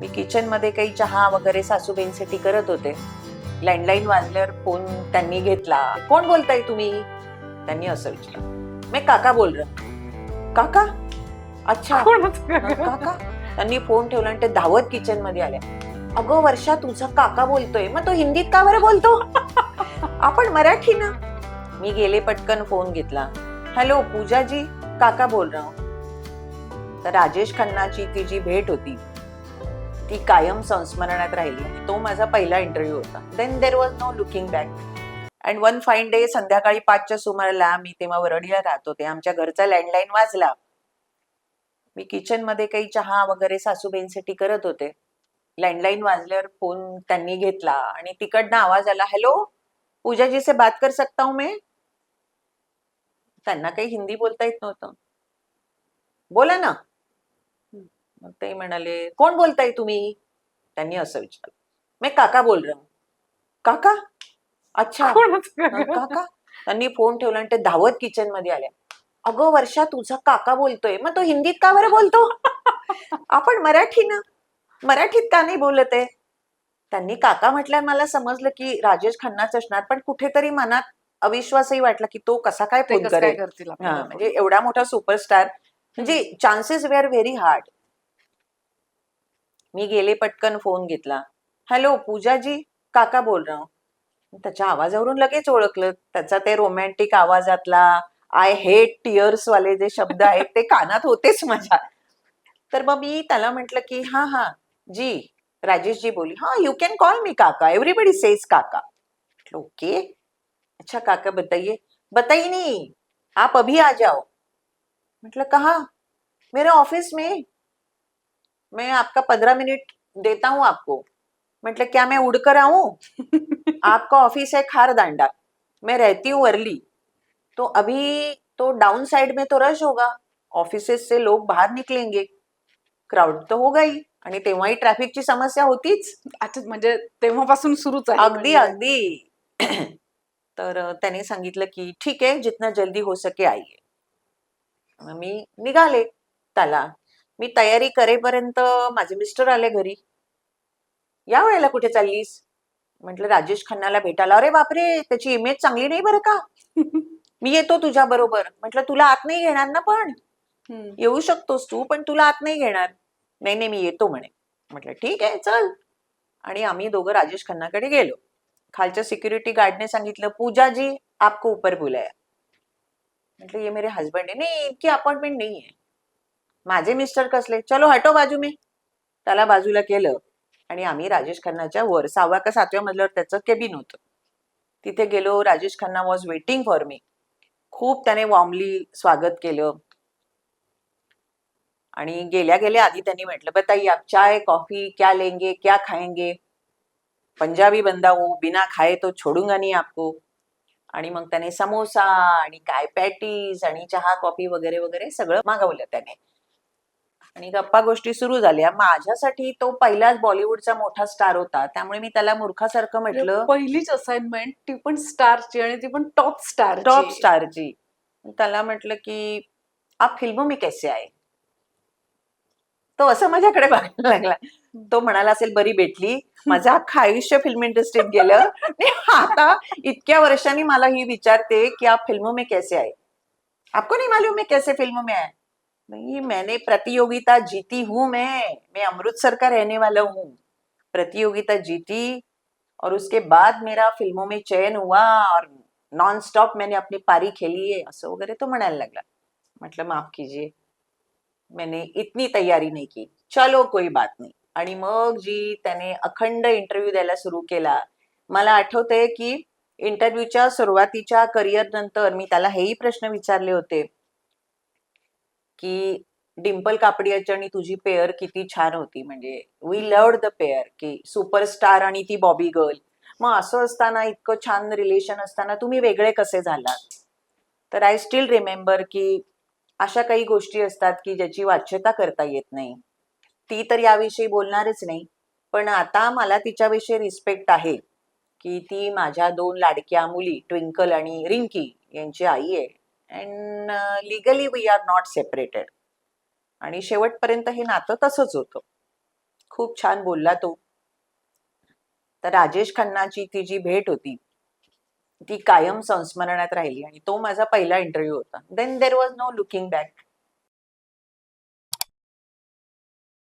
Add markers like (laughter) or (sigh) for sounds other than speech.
मी किचनमध्ये काही चहा वगैरे सासूबाईंसाठी करत होते. लँडलाईन वाजल्यावर फोन त्यांनी घेतला. कोण बोलताय तुम्ही? त्यांनी असं विचारलं. मी काका बोल रहा काका? अच्छा. काका. त्यांनी फोन ठेवला आणि ते धावत किचनमध्ये आले. अगं वर्षा तुझा काका बोलतोय. मग तो हिंदीत का बरं बोलतो? आपण मराठी ना. मी गेले पटकन फोन घेतला. हॅलो पूजाजी काका बोल रहा हूं." तर राजेश खन्नाची ती जी भेट होती ती कायम संस्मरणात राहिली. तो माझा पहिला इंटरव्ह्यू होता. Then there was no looking back and one fine day संध्याकाळी पाचच्या सुमाराला मी तेव्हा वरडीला राहत होते. आमच्या घरचा लँडलाईन वाजला. मी किचनमध्ये काही चहा वगैरे सासूबाईंसाठी करत होते. लँडलाईन वाजल्यावर फोन त्यांनी घेतला आणि तिकडनं आवाज आला हॅलो पूजाजी से बात कर सकता हूं मैं? त्यांना काही हिंदी बोलता येत नव्हतं. बोला ना. मग ते म्हणाले कोण बोलताय तुम्ही? त्यांनी असं विचारलं. मी काका बोल रहा हूं." काका? अच्छा. काका. त्यांनी फोन ठेवला आणि ते धावत किचनमध्ये आल्या. अगं वर्षा तुझा काका बोलतोय. मग तो हिंदीत का बरं बोलतो? आपण मराठी ना मराठीत का नाही बोलत आहे? त्यांनी काका म्हटल्यावर मला समजलं की राजेश खन्नाच असणार पण कुठेतरी मनात अविश्वासही वाटला की तो कसा काय फोन करेल. म्हणजे एवढा मोठा सुपरस्टार म्हणजे चान्सेस वेअर व्हेरी हार्ड मी गेले पटकन फोन घेतला. हॅलो पूजाजी काका बोल रहा त्याच्या आवाजावरून लगेच ओळखलं. त्याचा ते रोमॅन्टिक आवाजातला आय हेट टिअर्स वाले जे शब्द आहेत ते कानात होतेच माझ्या. तर मग मी त्याला म्हटलं की हा हा जी राजेश जी बोली हा you can call me Kaka. Everybody says Kaka. Okay. अच्छा काका बताइए. बताइए नहीं आप अभी आ जाओ. म्हटलं कहा? मेरे ऑफिस में. मैं आपका पंद्रह मिनट देता हूँ आपको। मतलब क्या मैं उड़कर आऊं? (laughs) आपका ऑफिस है खारदांडा। मैं रहती हूँ अर्ली। तो अभी तो डाउन साइड में तो रश होगा। ऑफिसेस से लोग बाहर निकलेंगे। क्राऊड तर होगा ही। आणि तेव्हाही ट्रॅफिकची समस्या होतीच. अच्छा म्हणजे तेव्हापासून सुरूच आहे. अगदी. अगदी. (clears throat) तर त्याने सांगितलं की ठीक आहे जितना जल्दी हो सके मग मी निघाले. त्याला मी तयारी करेपर्यंत माझे मिस्टर आले घरी. या वेळेला कुठे चाललीस? म्हटलं राजेश खन्नाला भेटायला. अरे बापरे त्याची इमेज चांगली नाही बरं का? (laughs) मी येतो तुझ्या बरोबर. म्हटलं तुला आत नाही घेणार ना पण. येऊ शकतोस तू पण तुला आत नाही घेणार. नाही नाही मी येतो म्हणे. म्हटलं ठीक आहे चल. आणि आम्ही दोघं राजेश खन्नाकडे गेलो. खालच्या सिक्युरिटी गार्डने सांगितलं पूजा जी आपको ऊपर बुलाया. म्हटलं ये मेरे हस्बंड आहे नाही इतकी अपॉइंटमेंट नाही आहे माझे मिस्टर कसले? चलो हटो बाजू मी त्याला बाजूला केलं आणि आम्ही राजेश खन्नाच्या वर सहाव्या का सातव्या मजल्यावर त्याचं केबिन होतं. तिथे गेलो Rajesh Khanna was waiting for me खूप त्याने वॉर्मली स्वागत केलं. आणि गेल्या गेल्या आधी त्यांनी म्हटलं ताई आप चाय कॉफी क्या लेंगे क्या खाएंगे? पंजाबी बंदा हो बिना खाए तो छोडूंगा नाही आपको. आणि मग त्याने समोसा आणि काय पॅटीज आणि चहा कॉफी वगैरे वगैरे सगळं मागवलं त्याने. आणि गप्पा गोष्टी सुरू झाल्या. माझ्यासाठी तो पहिलाच बॉलिवूडचा मोठा स्टार होता. त्यामुळे मी त्याला मूर्खासारखं म्हटलं. पहिलीच असाइनमेंट ती पण स्टारची आणि ती पण टॉप स्टार टॉप स्टारची त्याला म्हटलं की आप फिल्मों में कैसे आए तो असं माझ्याकडे (laughs) बघायला लागला. तो म्हणाला असेल बरी भेटली माझं अख्खं आयुष्य फिल्म इंडस्ट्रीत गेलं. आता इतक्या वर्षांनी मला ही विचारते की आप फिल्मों में कैसे आए आपको नहीं मालूम मैं कैसे फिल्मों में आया नहीं मैंने प्रतियोगिता जीती हूं मैं। मैं अमृतसर का रहने वाला हूँ। प्रतियोगिता जीती और उसके बाद मेरा फिल्मों में चयन हुआ और नॉन स्टॉप मैंने अपनी पारी खेली है। असं वगैरे हो तो म्हणायला लागला। म्हटलं माफ कीजिए मैंने इतनी तयारी नहीं की। चलो कोई बात नहीं। आणि मग जी त्याने अखंड इंटरव्ह्यू द्यायला सुरू केला मला आठवतंय की इंटरव्ह्यूच्या सुरुवातीच्या करिअर नंतर मी त्याला हेही प्रश्न विचारले होते की डिम्पल कापडियाची आणि तुझी पेअर किती छान होती. म्हणजे वी लव्ड द पेअर की सुपरस्टार आणि ती बॉबी गर्ल. मग असं असताना इतकं छान रिलेशन असताना तुम्ही वेगळे कसे झालात? तर आय स्टील रिमेंबर की अशा काही गोष्टी असतात की ज्याची वाच्यता करता येत नाही. ती तर याविषयी बोलणारच नाही. पण आता मला तिच्याविषयी रिस्पेक्ट आहे की ती माझ्या दोन लाडक्या मुली ट्विंकल आणि रिंकी यांची आई आहे. And legally we are not separated आणि शेवटपर्यंत हे नातं तसंच होतं. खूप छान बोलला तो. तर राजेश खन्नाची ती जी भेट होती ती कायम संस्मरणात राहिली आणि तो माझा पहिला इंटरव्ह्यू होता. Then there was no looking back